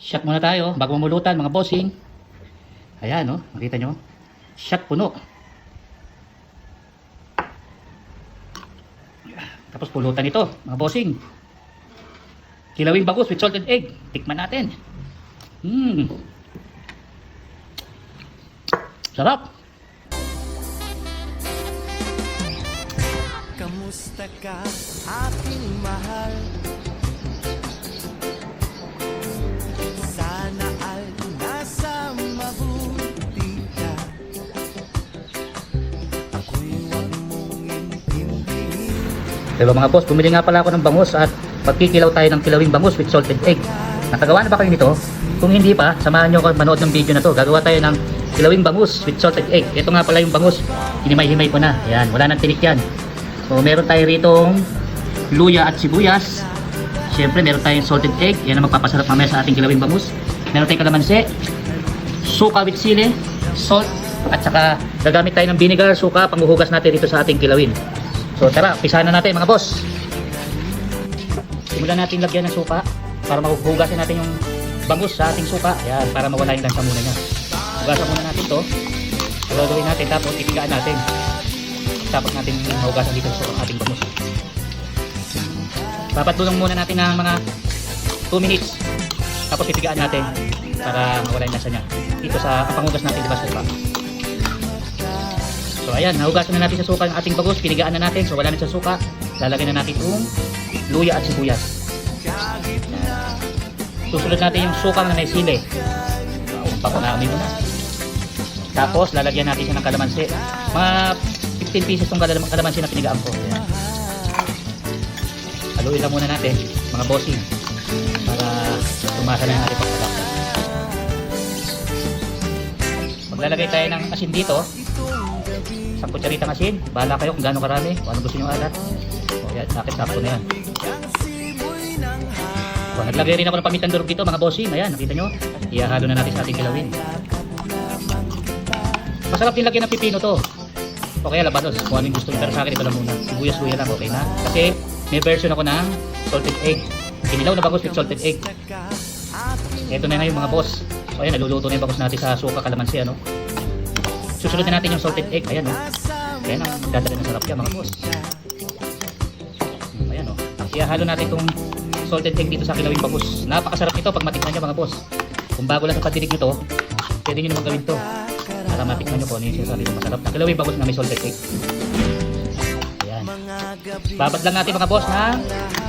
Shot muna tayo bago mamulutan mga bossing. Ayan, no? Makita nyo? Shot puno. Tapos pulutan ito, mga bossing. Kilawing bagus with salted egg. Tikman natin. Hmm. Sarap. Kamusta ka, aking mahal? Pero mga boss, bumili nga pala ako ng bangus at pagkikilaw tayo ng kilawing bangus with salted egg. Nakagawa na ba kayo nito? Kung hindi pa, samahan nyo ako manood ng video na to. Gagawa tayo ng kilawing bangus with salted egg. Ito nga pala yung bangus. Hinimay-himay ko na. Ayan, wala nang tinik yan. So, meron tayo ritong luya at sibuyas. Siyempre, meron tayong salted egg. Yan ang magpapasarap mamaya sa ating kilawing bangus. Meron tayong kalamansi, suka with sili, salt, at saka gagamit tayo ng vinegar, suka, panghuhugas natin dito sa ating kilawin. So tara, pisahan na natin mga boss. Simulan natin lagyan ng suka para mahuhugasan natin yung bangus sa ating suka. Yan, para mawala yung lansa muna niya. Hugasan muna natin to. Gagawin natin tapos ipigaan natin. Tapos natin mahugasan dito sa ating bangus. Papatulong muna natin ng mga 2 minutes. Tapos ipigaan natin para mawala yung lansa niya. Dito sa ang panghugas natin, di ba, suka. Ayan, nahugasan na natin sa suka yung ating bagus, pinigaan na natin, so wala na sa suka. Lalagyan na natin itong luya at sibuyas. Ayan. Susunod natin yung suka na may sili. Papanami mo na. Tapos lalagyan natin siya ng kalamansi. Mga 15 pieces kalam kalamansi na pinigaan ko. Ayan. Haluin lang muna natin, mga bossing, para tumasa na yung ating pagkalak. Maglalagay tayo ng asin dito, sa kutsaritang asin. Bahala kayo kung gaano karami, kung ano gusto nyo alat. O yan, sakit sakto na yan. O, naglagay rin ako ng pamitang durog dito mga bossing. Ayan, nakita nyo? Ihahalo na natin sa ating kilawin. Masarap din lagyan ng pipino to. O kaya labanos, kung anong gusto nyo. Pero sa akin ito lang muna. Sibuyas luya lang, okay na. Kasi may version ako ng salted egg. Kinilaw na bagos with salted egg. Ito na ngayon mga boss. So ayan, naluluto na yung bagos natin sa suka kalamansi ano. Susunod na natin yung salted egg. Ayan o. Ayan ang dadali ng sarap yan mga boss. Ayan o. Ihahalo natin itong salted egg dito sa kilawing bagos. Napakasarap nito pag matikman nyo mga boss. Kung bago lang sa pagdinig nyo to, pwede nyo naman gawin to. Para matikman nyo kung ano yung sinasabi ng masarap na kilawing bagos na may salted egg. Ayan. Babad lang natin mga boss na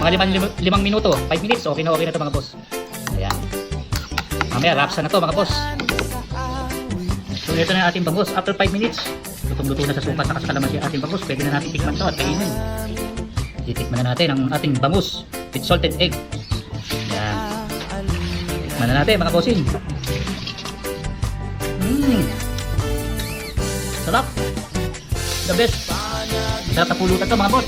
mga limang, lim- limang minuto. 5 minutes. Okay na okay na to mga boss. Ayan. Mamaya, rapsa na to mga boss. So ito na ating bangus. After 5 minutes, lutong-luto na sa sukat at kalamansi ang ating bangus. Pwede na natin tikman to at kainin. Titikman na natin ang ating bangus with salted egg. Ayan. Tikman na natin mga bossing. Mmm. Sarap. The best. Sarap na pulutan to mga boss.